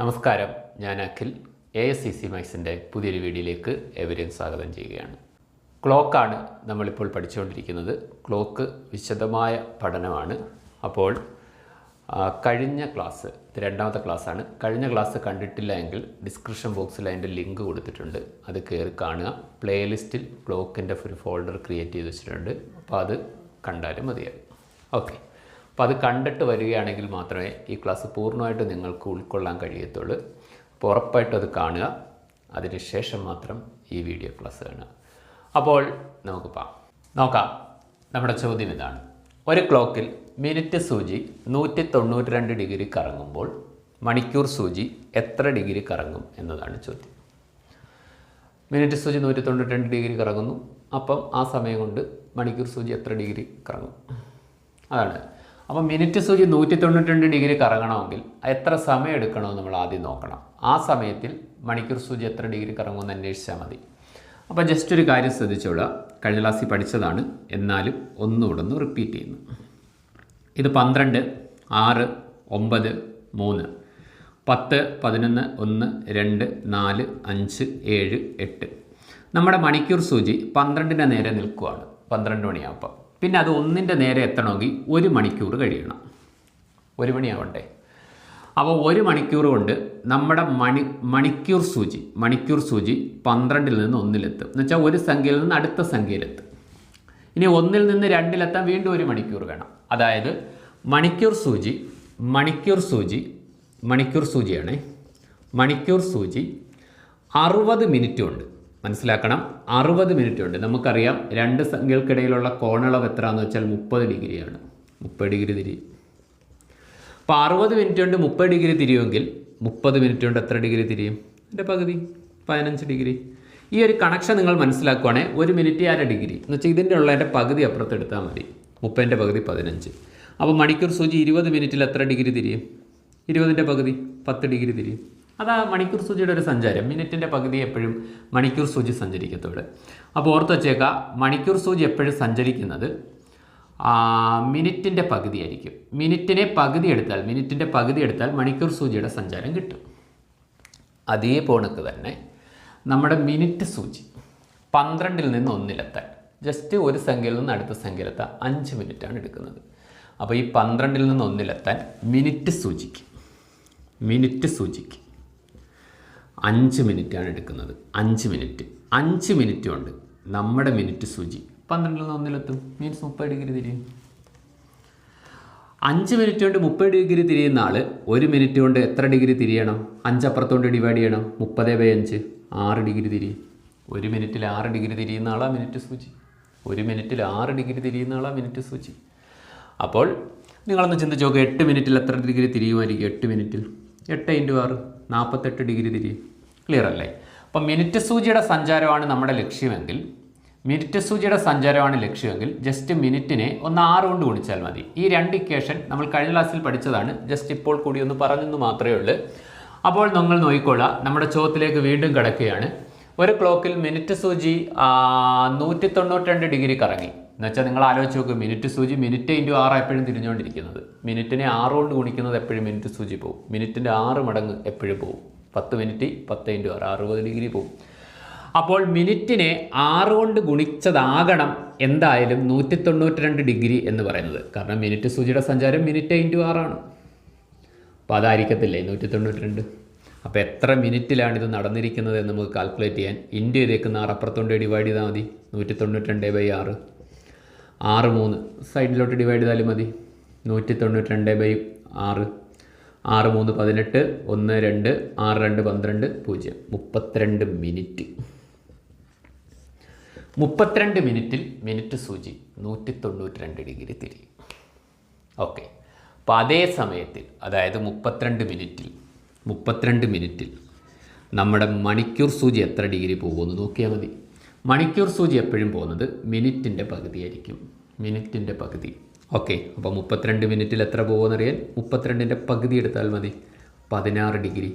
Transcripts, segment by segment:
നമസ്കാരം. ഞാൻ Akhil. A S C C മാക്സിന്റെ പുതിയൊരു വീഡിയോയിലേക്ക് എവരെയും സ്വാഗതം ചെയ്യുകയാണ്. ക്ലോക്കാണ് നമ്മളിപ്പോൾ പഠിച്ചുകൊണ്ടിരിക്കുന്നത്. ക്ലോക്ക് വിശദമായ പഠനമാണ്. അപ്പോൾ കഴിഞ്ഞ ക്ലാസ് ഇത് രണ്ടാമത്തെ ക്ലാസ്സാണ് കഴിഞ്ഞ ക്ലാസ് കണ്ടിട്ടില്ല എങ്കിൽ ഡിസ്ക്രിപ്ഷൻ ബോക്സിൽ അതിന്റെ ലിങ്ക് കൊടുത്തിട്ടുണ്ട്. അത് കയറി കാണുക. പ്ലേലിസ്റ്റിൽ ക്ലോക്കിന്റെ ഒരു ഫോൾഡർ ക്രിയേറ്റ് ചെയ്ത് വെച്ചിട്ടുണ്ട്. അപ്പോൾ അത് കണ്ടാലും മതിയാകും. ഓക്കെ അപ്പോൾ അത് കണ്ടിട്ട് വരികയാണെങ്കിൽ മാത്രമേ ഈ ക്ലാസ് പൂർണമായിട്ട് നിങ്ങൾക്ക് ഉൾക്കൊള്ളാൻ കഴിയത്തുള്ളൂ. അപ്പോൾ ഉറപ്പായിട്ടും അത് കാണുക. അതിനുശേഷം മാത്രം ഈ വീഡിയോ ക്ലാസ് കാണുക. അപ്പോൾ നമുക്ക് പാ നോക്കാം. നമ്മുടെ ചോദ്യം ഇതാണ്. ഒരു ക്ലോക്കിൽ മിനിറ്റ് സൂചി നൂറ്റി തൊണ്ണൂറ്റി രണ്ട് ഡിഗ്രി കറങ്ങുമ്പോൾ മണിക്കൂർ സൂചി എത്ര ഡിഗ്രി കറങ്ങും എന്നതാണ് ചോദ്യം. മിനിറ്റ് സൂചി നൂറ്റി തൊണ്ണൂറ്റി രണ്ട് ഡിഗ്രി കറങ്ങുന്നു. അപ്പം ആ സമയം കൊണ്ട് മണിക്കൂർ സൂചി എത്ര ഡിഗ്രി കറങ്ങും? അതാണ് അപ്പം മിനിറ്റ് സൂചി നൂറ്റി തൊണ്ണൂറ്റി ഡിഗ്രി കറങ്ങണമെങ്കിൽ എത്ര സമയം എടുക്കണമെന്ന് നമ്മൾ ആദ്യം നോക്കണം. ആ സമയത്തിൽ മണിക്കൂർ സൂചി എത്ര ഡിഗ്രി കറങ്ങുമെന്ന് അന്വേഷിച്ചാൽ മതി. അപ്പോൾ ജസ്റ്റ് ഒരു കാര്യം ശ്രദ്ധിച്ചോളുക. കഴിഞ്ഞ ക്ലാസ്സിൽ പഠിച്ചതാണ്. എന്നാലും ഒന്നുകൂടെ ഒന്ന് റിപ്പീറ്റ് ചെയ്യുന്നു. ഇത് പന്ത്രണ്ട് ആറ് ഒമ്പത് മൂന്ന് പത്ത് പതിനൊന്ന് ഒന്ന് രണ്ട് നാല് അഞ്ച് ഏഴ് എട്ട്. നമ്മുടെ മണിക്കൂർ സൂചി പന്ത്രണ്ടിന്റെ നേരെ നിൽക്കുവാണ്. പന്ത്രണ്ട് മണിയാകുമ്പോൾ പിന്നെ അത് ഒന്നിന്റെ നേരെ എത്തണമെങ്കിൽ ഒരു മണിക്കൂർ കഴിയണം. ഒരു മണിയാവണ്ടേ? അപ്പോൾ ഒരു മണിക്കൂർ കൊണ്ട് നമ്മുടെ മണി മണിക്കൂർ സൂചി മണിക്കൂർ സൂചി പന്ത്രണ്ടിൽ നിന്ന് ഒന്നിലെത്തും. എന്ന് വെച്ചാൽ ഒരു സംഖ്യയിൽ നിന്ന് അടുത്ത സംഖ്യയിലെത്തും. ഇനി ഒന്നിൽ നിന്ന് രണ്ടിലെത്താൻ വീണ്ടും ഒരു മണിക്കൂർ വേണം. അതായത് മണിക്കൂർ സൂചി മണിക്കൂർ സൂചി മണിക്കൂർ സൂചിയാണ്. മണിക്കൂർ സൂചി അറുപത് മിനിറ്റ് ഉണ്ട് മനസ്സിലാക്കണം. അറുപത് മിനിറ്റ് ഉണ്ട് നമുക്കറിയാം രണ്ട് സംഖ്യകൾക്കിടയിലുള്ള കോണളവ് എത്രയാണെന്ന് വെച്ചാൽ മുപ്പത് ഡിഗ്രിയാണ്. മുപ്പത് ഡിഗ്രി തിരി. അപ്പോൾ അറുപത് മിനിറ്റ് കൊണ്ട് മുപ്പത് ഡിഗ്രി തിരിയുമെങ്കിൽ മുപ്പത് മിനിറ്റ് കൊണ്ട് എത്ര ഡിഗ്രി തിരിയും? എന്റെ പകുതി. പതിനഞ്ച് ഡിഗ്രി. ഈ ഒരു കണക്ഷൻ നിങ്ങൾ മനസ്സിലാക്കുവാണെങ്കിൽ ഒരു മിനിറ്റ് അര ഡിഗ്രി. എന്ന് വെച്ചാൽ ഇതിന്റെ ഉള്ള എന്റെ പകുതി അപ്പുറത്ത് എടുത്താൽ മതി. മുപ്പതിന്റെ പകുതി പതിനഞ്ച്. അപ്പോൾ മണിക്കൂർ സൂചി ഇരുപത് മിനിറ്റിൽ എത്ര ഡിഗ്രി തിരിയും? ഇരുപതിന്റെ പകുതി പത്ത് ഡിഗ്രി തിരിയും. അതാ മണിക്കൂർ സൂചിയുടെ ഒരു സഞ്ചാരം. മിനിറ്റിന്റെ പകുതി എപ്പോഴും മണിക്കൂർ സൂചി സഞ്ചരിക്കത്തുള്ളൂ അപ്പോൾ ഓർത്ത് വച്ചേക്കുക മണിക്കൂർ സൂചി എപ്പോഴും സഞ്ചരിക്കുന്നത് മിനിറ്റിന്റെ പകുതി ആയിരിക്കും. മിനിറ്റിനെ പകുതി എടുത്താൽ മിനിറ്റിന്റെ പകുതി എടുത്താൽ മണിക്കൂർ സൂചിയുടെ സഞ്ചാരം കിട്ടും. അതേ പോണക്ക് തന്നെ നമ്മുടെ മിനിറ്റ് സൂചി പന്ത്രണ്ടിൽ നിന്ന് ഒന്നിലെത്താൻ ജസ്റ്റ് ഒരു സംഖ്യയിൽ നിന്ന് അടുത്ത സംഖ്യയിലെത്താൻ അഞ്ച് മിനിറ്റാണ് എടുക്കുന്നത്. അപ്പോൾ ഈ പന്ത്രണ്ടിൽ നിന്ന് ഒന്നിലെത്താൻ മിനിറ്റ് സൂചിക്ക്. മിനിറ്റ് സൂചിക്ക്. അഞ്ച് മിനിറ്റാണ് എടുക്കുന്നത്. അഞ്ച് മിനിറ്റ്. അഞ്ച് മിനിറ്റ് ഉണ്ട് നമ്മുടെ മിനിറ്റ് സൂചി. പന്ത്രണ്ടിൽ നിന്ന് ഒന്നിലെത്തും. മീൻസ് മുപ്പത് ഡിഗ്രി തിരിയും. അഞ്ച് മിനിറ്റ് കൊണ്ട് മുപ്പത് ഡിഗ്രി തിരിയുന്ന ആൾ ഒരു മിനിറ്റ് കൊണ്ട് എത്ര ഡിഗ്രി തിരിയണം? അഞ്ച് അപ്പുറത്തോണ്ട് ഡിവൈഡ് ചെയ്യണം. മുപ്പത് ബൈ അഞ്ച്. ആറ് ഡിഗ്രി തിരിയും. ഒരു മിനിറ്റിൽ ആറ് ഡിഗ്രി തിരിയുന്ന ആളാ മിനിറ്റ് സൂചി. ഒരു മിനിറ്റിൽ ആറ് ഡിഗ്രി തിരിയുന്ന ആളാ മിനിറ്റ് സൂചി. അപ്പോൾ നിങ്ങളൊന്ന് ചിന്തിച്ച് നോക്കുക എട്ട് മിനിറ്റിൽ എത്ര ഡിഗ്രി തിരിയുമായിരിക്കും? എട്ട് മിനിറ്റിൽ. എട്ട് ഇന്റു ആറ്. നാൽപ്പത്തെട്ട് ഡിഗ്രി തിരിയും. ക്ലിയർ അല്ലേ അപ്പോൾ മിനിറ്റ് സൂചിയുടെ സഞ്ചാരമാണ് നമ്മുടെ ലക്ഷ്യമെങ്കിൽ മിനിറ്റ് സൂചിയുടെ സഞ്ചാരമാണ് ലക്ഷ്യമെങ്കിൽ ജസ്റ്റ് മിനിറ്റിനെ ഒന്ന് ആറ് കൊണ്ട് ഗുണിച്ചാൽ മതി. ഈ രണ്ട് ഇക്വേഷൻ നമ്മൾ കഴിഞ്ഞ ക്ലാസ്സിൽ പഠിച്ചതാണ്. ജസ്റ്റ് ഇപ്പോൾ കൂടി ഒന്ന് പറഞ്ഞെന്ന് മാത്രമേ ഉള്ളൂ. അപ്പോൾ നിങ്ങൾ നോക്കിക്കൊള്ളുക നമ്മുടെ ചോദ്യത്തിലേക്ക് വീണ്ടും കിടക്കുകയാണ്. ഒരു ക്ലോക്കിൽ മിനിറ്റ് സൂചി നൂറ്റി തൊണ്ണൂറ്റി ഡിഗ്രി കറങ്ങി. എന്നുവെച്ചാൽ നിങ്ങൾ ആലോചിച്ച് നോക്കുക മിനിറ്റ് സൂചി മിനിറ്റ് ഇന്റു ആറ് എപ്പോഴും തിരിഞ്ഞുകൊണ്ടിരിക്കുന്നത്. മിനിറ്റിനെ ആറ് കൊണ്ട് ഗുണിക്കുന്നത് എപ്പോഴും മിനിറ്റ് സൂചി പോകും മിനിറ്റിന്റെ ആറ് മടങ്ങ് എപ്പോഴും പോകും പത്ത് മിനിറ്റ് പത്ത് ഇന്റു ആറ് അറുപത് ഡിഗ്രി പോകും അപ്പോൾ മിനിറ്റിനെ ആറ് കൊണ്ട് ഗുണിച്ചതാകണം എന്തായാലും നൂറ്റി തൊണ്ണൂറ്റി രണ്ട് ഡിഗ്രി എന്ന് പറയുന്നത്. കാരണം മിനിറ്റ് സൂചിയുടെ സഞ്ചാരം മിനിറ്റ് ഇന്റു ആറാണ്. അപ്പോൾ അതായിരിക്കത്തില്ലേ നൂറ്റി തൊണ്ണൂറ്റി രണ്ട് അപ്പോൾ എത്ര മിനിറ്റിലാണ് ഇത് നടന്നിരിക്കുന്നത് എന്ന് നമുക്ക് കാൽക്കുലേറ്റ് ചെയ്യാൻ. ഇന്റു ഇതേക്ക് ആറ് അപ്പുറത്തോണ്ട് ഡിവൈഡ് ചെയ്താൽ മതി. നൂറ്റി തൊണ്ണൂറ്റി രണ്ട് ബൈ ആറ്. ആറ് മൂന്ന്. സൈഡിലോട്ട് ഡിവൈഡ് ചെയ്താലും മതി. നൂറ്റി തൊണ്ണൂറ്റി രണ്ട് ബൈ ആറ്. ആറ് മൂന്ന് പതിനെട്ട് ഒന്ന് രണ്ട് ആറ് രണ്ട് പന്ത്രണ്ട് പൂജ്യം. മുപ്പത്തിരണ്ട് മിനിറ്റ്. മുപ്പത്തിരണ്ട് മിനിറ്റിൽ മിനിറ്റ് സൂചി നൂറ്റി തൊണ്ണൂറ്റി രണ്ട് ഡിഗ്രി തിരിയും ഓക്കെ. അപ്പോൾ അതേ സമയത്തിൽ അതായത് മുപ്പത്തിരണ്ട് മിനിറ്റിൽ മുപ്പത്തിരണ്ട് മിനിറ്റിൽ നമ്മുടെ മണിക്കൂർ സൂചി എത്ര ഡിഗ്രി പോകുമെന്ന് നോക്കിയാൽ മതി. മണിക്കൂർ സൂചി എപ്പോഴും പോകുന്നത് മിനിറ്റിന്റെ പകുതിയായിരിക്കും. മിനിറ്റിന്റെ പകുതി. ഓക്കെ അപ്പോൾ മുപ്പത്തിരണ്ട് മിനിറ്റിൽ എത്ര പോകുമെന്നറിയാൻ മുപ്പത്തിരണ്ടിന്റെ പകുതി എടുത്താൽ മതി. പതിനാറ് ഡിഗ്രി.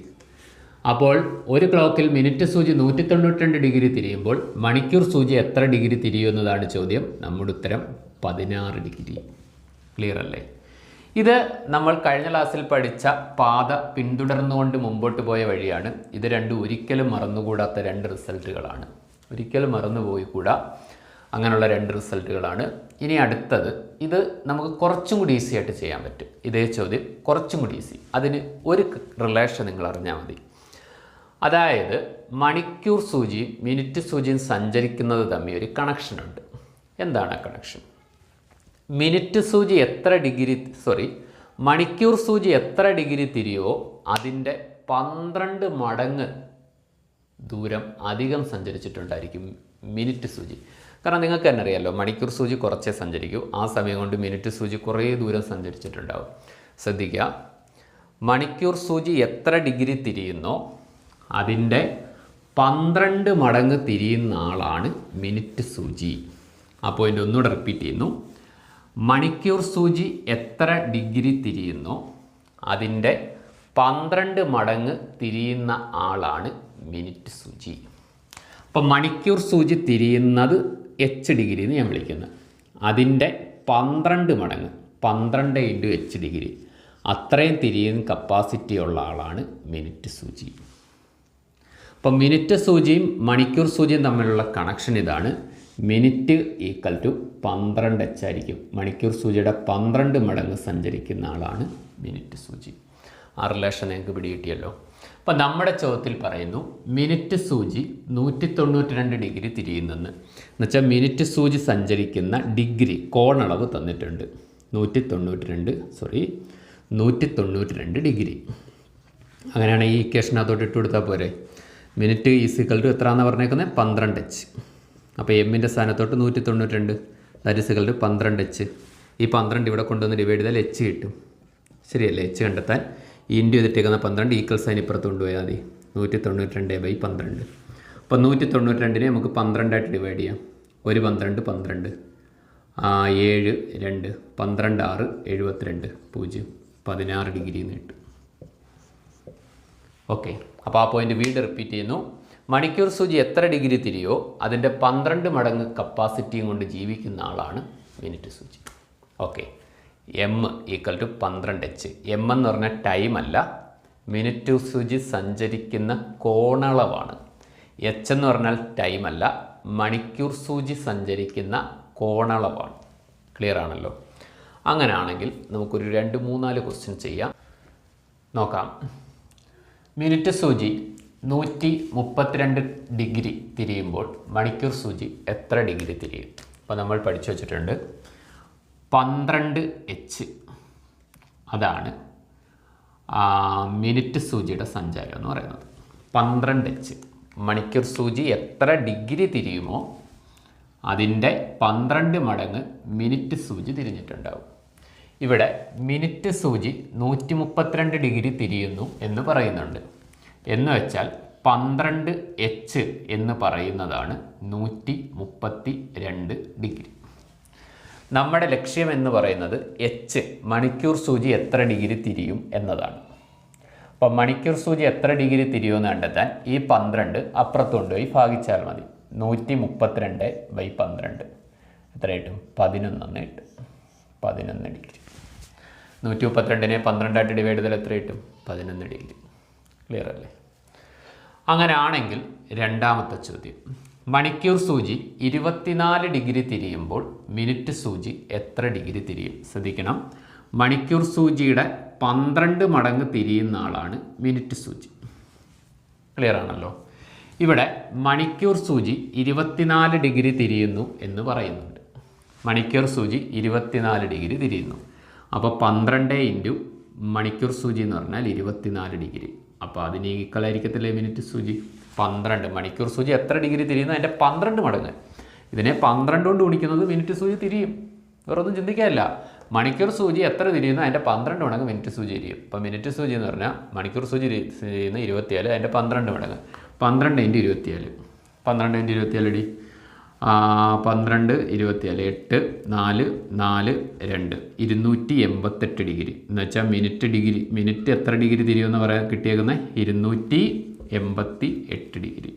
അപ്പോൾ ഒരു ക്ലോക്കിൽ മിനിറ്റ് സൂചി നൂറ്റി തൊണ്ണൂറ്റി രണ്ട് ഡിഗ്രി തിരിയുമ്പോൾ മണിക്കൂർ സൂചി എത്ര ഡിഗ്രി തിരിയുമെന്നതാണ് ചോദ്യം. നമ്മുടെ ഉത്തരം പതിനാറ് ഡിഗ്രി. ക്ലിയർ അല്ലേ? ഇത് നമ്മൾ കഴിഞ്ഞ ക്ലാസ്സിൽ പഠിച്ച പാത പിന്തുടർന്നുകൊണ്ട് മുമ്പോട്ട് പോയ വഴിയാണ്. ഇത് രണ്ടും ഒരിക്കലും മറന്നുകൂടാത്ത രണ്ട് റിസൾട്ടുകളാണ്. ഒരിക്കലും മറന്നുപോയി കൂടാ അങ്ങനെയുള്ള രണ്ട് റിസൾട്ടുകളാണ്. ഇനി അടുത്തത് ഇത് നമുക്ക് കുറച്ചും കൂടി ഈസി ആയിട്ട് ചെയ്യാൻ പറ്റും. ഇതേ ചോദ്യം കുറച്ചും കൂടി ഈസി അതിന് ഒരു റിലേഷൻ നിങ്ങൾ അറിഞ്ഞാൽ മതി. അതായത് മണിക്കൂർ സൂചിയും മിനിറ്റ് സൂചിയും സഞ്ചരിക്കുന്നത് തമ്മിൽ ഒരു കണക്ഷനുണ്ട് എന്താണ് ആ കണക്ഷൻ മിനിറ്റ് സൂചി എത്ര ഡിഗ്രി സോറി മണിക്കൂർ സൂചി എത്ര ഡിഗ്രി തിരിയോ അതിന്റെ പന്ത്രണ്ട് മടങ്ങ് ദൂരം അധികം സഞ്ചരിച്ചിട്ടുണ്ടായിരിക്കും മിനിറ്റ് സൂചി. കാരണം നിങ്ങൾക്ക് തന്നെ അറിയാമല്ലോ മണിക്കൂർ സൂചി കുറച്ചേ സഞ്ചരിക്കൂ. ആ സമയം കൊണ്ട് മിനിറ്റ് സൂചി കുറേ ദൂരം സഞ്ചരിച്ചിട്ടുണ്ടാവും. ശ്രദ്ധിക്കുക. മണിക്കൂർ സൂചി എത്ര ഡിഗ്രി തിരിയുന്നോ അതിന്റെ പന്ത്രണ്ട് മടങ്ങ് തിരിയുന്ന ആളാണ് മിനിറ്റ് സൂചി. ആ പോയിന്റ് ഒന്നുകൂടെ റിപ്പീറ്റ് ചെയ്യുന്നു. മണിക്കൂർ സൂചി എത്ര ഡിഗ്രി തിരിയുന്നോ അതിന്റെ പന്ത്രണ്ട് മടങ്ങ് തിരിയുന്ന ആളാണ് മിനിറ്റ് സൂചി. അപ്പോൾ മണിക്കൂർ സൂചി തിരിയുന്നത് എച്ച് ഡിഗ്രി എന്ന് ഞാൻ വിളിക്കുന്നത് അതിന്റെ പന്ത്രണ്ട് മടങ്ങ് പന്ത്രണ്ട് ഇന്റു എച്ച് ഡിഗ്രി അത്രയും തിരിയുന്ന കപ്പാസിറ്റി ഉള്ള ആളാണ് മിനിറ്റ് സൂചി. അപ്പം മിനിറ്റ് സൂചിയും മണിക്കൂർ സൂചിയും തമ്മിലുള്ള കണക്ഷൻ ഇതാണ്. മിനിറ്റ് ഈക്വൽ ടു പന്ത്രണ്ട് എച്ച് ആയിരിക്കും. മണിക്കൂർ സൂചിയുടെ പന്ത്രണ്ട് മടങ്ങ് സഞ്ചരിക്കുന്ന ആളാണ് മിനിറ്റ് സൂചി. ആ റിലേഷൻ നിങ്ങൾക്ക് പിടികിട്ടിയല്ലോ. അപ്പം നമ്മുടെ ചോദ്യത്തിൽ പറയുന്നു മിനിറ്റ് സൂചി നൂറ്റി തൊണ്ണൂറ്റി രണ്ട് ഡിഗ്രി തിരിയുന്നെന്ന്. എന്നുവെച്ചാൽ മിനിറ്റ് സൂചി സഞ്ചരിക്കുന്ന ഡിഗ്രി കോണളവ് തന്നിട്ടുണ്ട്. നൂറ്റി തൊണ്ണൂറ്റി രണ്ട് സോറി നൂറ്റി തൊണ്ണൂറ്റി രണ്ട് ഡിഗ്രി. അങ്ങനെയാണ് ഈ ഇക്വേഷനകത്തോട്ട് ഇട്ട് കൊടുത്താൽ പോരെ. മിനിറ്റ് ഈസിക്കൽ ടു എത്രയാണെന്ന് പറഞ്ഞേക്കുന്നത് പന്ത്രണ്ട് എച്ച് അപ്പോൾ എമ്മിന്റെ സ്ഥാനത്തോട്ട് നൂറ്റി തൊണ്ണൂറ്റി രണ്ട് ദാറ്റ് ടു പന്ത്രണ്ട് എച്ച് ഈ പന്ത്രണ്ട് ഇവിടെ കൊണ്ടുവന്ന് ഡിവൈഡ് ചെയ്താൽ എച്ച് കിട്ടും. ശരിയല്ലേ? എച്ച് കണ്ടെത്താൻ ഇൻഡു ചെയ്തിട്ടേക്കുന്ന പന്ത്രണ്ട് ഈക്വൽ സൈൻ ഇപ്പുറത്ത് കൊണ്ടുപോയാൽ മതി. നൂറ്റി തൊണ്ണൂറ്റി രണ്ട് ബൈ പന്ത്രണ്ട്. അപ്പോൾ നൂറ്റി തൊണ്ണൂറ്റി രണ്ടിനെ നമുക്ക് പന്ത്രണ്ടായിട്ട് ഡിവൈഡ് ചെയ്യാം. ഒരു പന്ത്രണ്ട് പന്ത്രണ്ട്. ആ, ഏഴ് രണ്ട്. പന്ത്രണ്ട് ആറ് എഴുപത്തിരണ്ട്. പൂജ്യം. പതിനാറ് ഡിഗ്രി എന്ന് കിട്ടും. ഓക്കെ. അപ്പോൾ ആ പോയിന്റ് വീണ്ടും റിപ്പീറ്റ് ചെയ്യുന്നു. മണിക്കൂർ സൂചി എത്ര ഡിഗ്രി തിരിയോ അതിന്റെ പന്ത്രണ്ട് മടങ്ങ് കപ്പാസിറ്റിയും കൊണ്ട് ജീവിക്കുന്ന ആളാണ് മിനിറ്റ് സൂചി. ഓക്കെ. എം ഈക്വൽ ടു പന്ത്രണ്ട് എച്ച് എം എന്ന് പറഞ്ഞാൽ ടൈം അല്ല. മിനിറ്റ് സൂചി സഞ്ചരിക്കുന്ന കോണളവാണ്. എച്ച് എന്ന് പറഞ്ഞാൽ ടൈം അല്ല. മണിക്കൂർ സൂചി സഞ്ചരിക്കുന്ന കോണളവാണ്. ക്ലിയർ ആണല്ലോ? അങ്ങനെയാണെങ്കിൽ നമുക്കൊരു രണ്ട് മൂന്നാൽ ക്വസ്റ്റ്യൻ ചെയ്യാം. നോക്കാം. മിനിറ്റ് സൂചി നൂറ്റി മുപ്പത്തിരണ്ട് ഡിഗ്രി തിരിയുമ്പോൾ മണിക്കൂർ സൂചി എത്ര ഡിഗ്രി തിരിയും? അപ്പോൾ നമ്മൾ പഠിച്ചു വച്ചിട്ടുണ്ട്. പന്ത്രണ്ട് എച്ച് അതാണ് മിനിറ്റ് സൂചിയുടെ സഞ്ചാരം എന്ന് പറയുന്നത്. പന്ത്രണ്ട് എച്ച് മണിക്കൂർ സൂചി എത്ര ഡിഗ്രി തിരിയുമോ അതിന്റെ പന്ത്രണ്ട് മടങ്ങ് മിനിറ്റ് സൂചി തിരിഞ്ഞിട്ടുണ്ടാവും. ഇവിടെ മിനിറ്റ് സൂചി നൂറ്റി മുപ്പത്തിരണ്ട് ഡിഗ്രി തിരിയുന്നു എന്ന് പറയുന്നുണ്ട്. എന്ന് വെച്ചാൽ പന്ത്രണ്ട് എച്ച് എന്ന് പറയുന്നതാണ് നൂറ്റി മുപ്പത്തി രണ്ട് ഡിഗ്രി. നമ്മുടെ ലക്ഷ്യം എന്ന് പറയുന്നത് എച്ച് മണിക്കൂർ സൂചി എത്ര ഡിഗ്രി തിരിയും എന്നതാണ്. അപ്പം മണിക്കൂർ സൂചി എത്ര ഡിഗ്രി തിരിയുമെന്ന് കണ്ടെത്താൻ ഈ പന്ത്രണ്ട് അപ്പുറത്ത് പോയി ഭാഗിച്ചാൽ മതി. നൂറ്റി മുപ്പത്തിരണ്ട് ബൈ പന്ത്രണ്ട്. എത്ര കിട്ടും പതിനൊന്നെന്ന് കിട്ടും. പതിനൊന്ന് ഡിഗ്രി. നൂറ്റി മുപ്പത്തിരണ്ടിനെ പന്ത്രണ്ടായിട്ട് ഡിവൈഡ് ചെയ്താൽ എത്ര കിട്ടും പതിനൊന്ന് ഡിഗ്രി. ക്ലിയർ അല്ലേ? അങ്ങനെ ആണെങ്കിൽ രണ്ടാമത്തെ ചോദ്യം. മണിക്കൂർ സൂചി ഇരുപത്തിനാല് ഡിഗ്രി തിരിയുമ്പോൾ മിനിറ്റ് സൂചി എത്ര ഡിഗ്രി തിരിയും? ശ്രദ്ധിക്കണം. മണിക്കൂർ സൂചിയുടെ പന്ത്രണ്ട് മടങ്ങ് തിരിയുന്ന ആളാണ് മിനിറ്റ് സൂചി. ക്ലിയർ ആണല്ലോ? ഇവിടെ മണിക്കൂർ സൂചി ഇരുപത്തിനാല് ഡിഗ്രി തിരിയുന്നു എന്ന് പറയുന്നുണ്ട്. മണിക്കൂർ സൂചി ഇരുപത്തിനാല് ഡിഗ്രി തിരിയുന്നു. അപ്പോൾ പന്ത്രണ്ട് ഇന്റു മണിക്കൂർ സൂചി എന്ന് പറഞ്ഞാൽ ഇരുപത്തിനാല് ഡിഗ്രി. അപ്പോൾ അതിന് ഈക്വൽ ആയിരിക്കത്തില്ലേ മിനിറ്റ് സൂചി? പന്ത്രണ്ട്. മണിക്കൂർ സൂചി എത്ര ഡിഗ്രി തിരിയുന്നു? അതിന്റെ പന്ത്രണ്ട് മടങ്ങ്. ഇതിനെ പന്ത്രണ്ട് കൊണ്ട് ഗുണിക്കുന്നത് മിനിറ്റ് സൂചി തിരിയും. വേറെ ഒന്നും ചിന്തിക്കാനില്ല. മണിക്കൂർ സൂചി എത്ര തിരിയുന്നു അതിന്റെ പന്ത്രണ്ട് മടങ്ങ് മിനിറ്റ് സൂചി തിരിയും. ഇപ്പോൾ മിനിറ്റ് സൂചി എന്ന് പറഞ്ഞാൽ മണിക്കൂർ സൂചി തിരിയുന്ന ഇരുപത്തിയാൽ അതിന്റെ പന്ത്രണ്ട് മടങ്ങ്. പന്ത്രണ്ട് ഇന്റു ഇരുപത്തിയാൽ. പന്ത്രണ്ട് ഇന്റു ഇരുപത്തിയാൽ ഡി പന്ത്രണ്ട് ഇരുപത്തിയാൽ എട്ട് നാല് നാല് രണ്ട്. ഇരുന്നൂറ്റി എൺപത്തെട്ട് ഡിഗ്രി. എന്ന് വെച്ചാൽ മിനിറ്റ് ഡിഗ്രി മിനിറ്റ് എത്ര ഡിഗ്രി തിരിയുമെന്ന് പറയാൻ കിട്ടിയേക്കുന്നത് ഇരുന്നൂറ്റി എൺപത്തി എട്ട് ഡിഗ്രി.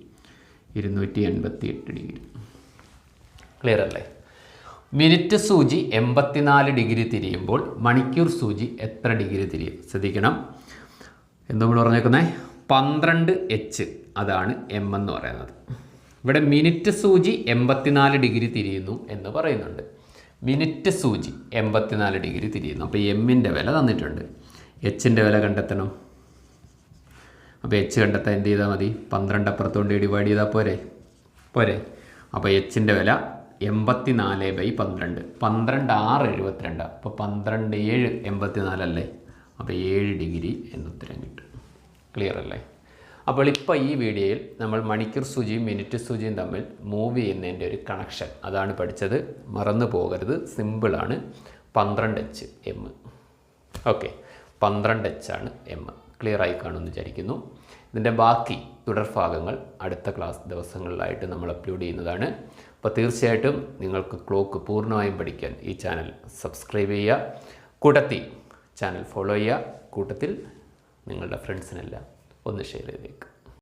ഇരുന്നൂറ്റി എൺപത്തി എട്ട് ഡിഗ്രി. ക്ലിയർ അല്ലേ? മിനിറ്റ് സൂചി എൺപത്തിനാല് ഡിഗ്രി തിരിയുമ്പോൾ മണിക്കൂർ സൂചി എത്ര ഡിഗ്രി തിരിയും? ശ്രദ്ധിക്കണം. എന്തോ നമ്മൾ പറഞ്ഞേക്കുന്നത് പന്ത്രണ്ട് എച്ച് അതാണ് എം എന്ന് പറയുന്നത്. ഇവിടെ മിനിറ്റ് സൂചി എൺപത്തിനാല് ഡിഗ്രി തിരിയുന്നു എന്ന് പറയുന്നുണ്ട്. മിനിറ്റ് സൂചി എൺപത്തിനാല് ഡിഗ്രി തിരിയുന്നു. അപ്പോൾ എമ്മിന്റെ വില തന്നിട്ടുണ്ട്. എച്ചിന്റെ വില കണ്ടെത്തണം. അപ്പോൾ എച്ച് കണ്ടെത്താൻ എന്ത് ചെയ്താൽ മതി? പന്ത്രണ്ട് അപ്പുറത്തോണ്ട് ഡിവൈഡ് ചെയ്താൽ പോരെ? പോരെ. അപ്പോൾ എച്ചിന്റെ വില എൺപത്തി നാല് ബൈ പന്ത്രണ്ട്. പന്ത്രണ്ട് ആറ് എഴുപത്തിരണ്ട്. അപ്പോൾ പന്ത്രണ്ട് ഏഴ് എൺപത്തി നാലല്ലേ അപ്പോൾ ഏഴ് ഡിഗ്രി എന്ന് ഉത്തരം കിട്ടും. ക്ലിയർ അല്ലേ? അപ്പോൾ ഇപ്പോൾ ഈ വീഡിയോയിൽ നമ്മൾ മണിക്കൂർ സൂചിയും മിനിറ്റ് സൂചിയും തമ്മിൽ മൂവ് ചെയ്യുന്നതിന്റെ ഒരു കണക്ഷൻ അതാണ് പഠിച്ചത്. മറന്നു പോകരുത്. സിമ്പിളാണ് പന്ത്രണ്ട് എച്ച് എം ഓക്കെ പന്ത്രണ്ട് എച്ച് ആണ് എം ക്ലിയർ ആയി കാണുമെന്ന് വിചാരിക്കുന്നു. ഇതിന്റെ ബാക്കി തുടർഭാഗങ്ങൾ അടുത്ത ക്ലാസ് ദിവസങ്ങളിലായിട്ട് നമ്മൾ അപ്ലോഡ് ചെയ്യുന്നതാണ്. അപ്പോൾ തീർച്ചയായിട്ടും നിങ്ങൾക്ക് ക്ലോക്ക് പൂർണമായും പഠിക്കാൻ ഈ ചാനൽ സബ്സ്ക്രൈബ് ചെയ്യുക. കൂട്ടത്തിൽ ചാനൽ ഫോളോ ചെയ്യുക. കൂട്ടത്തിൽ നിങ്ങളുടെ ഫ്രണ്ട്സിനെല്ലാം ഒന്ന് ഷെയർ ചെയ്തേക്കുക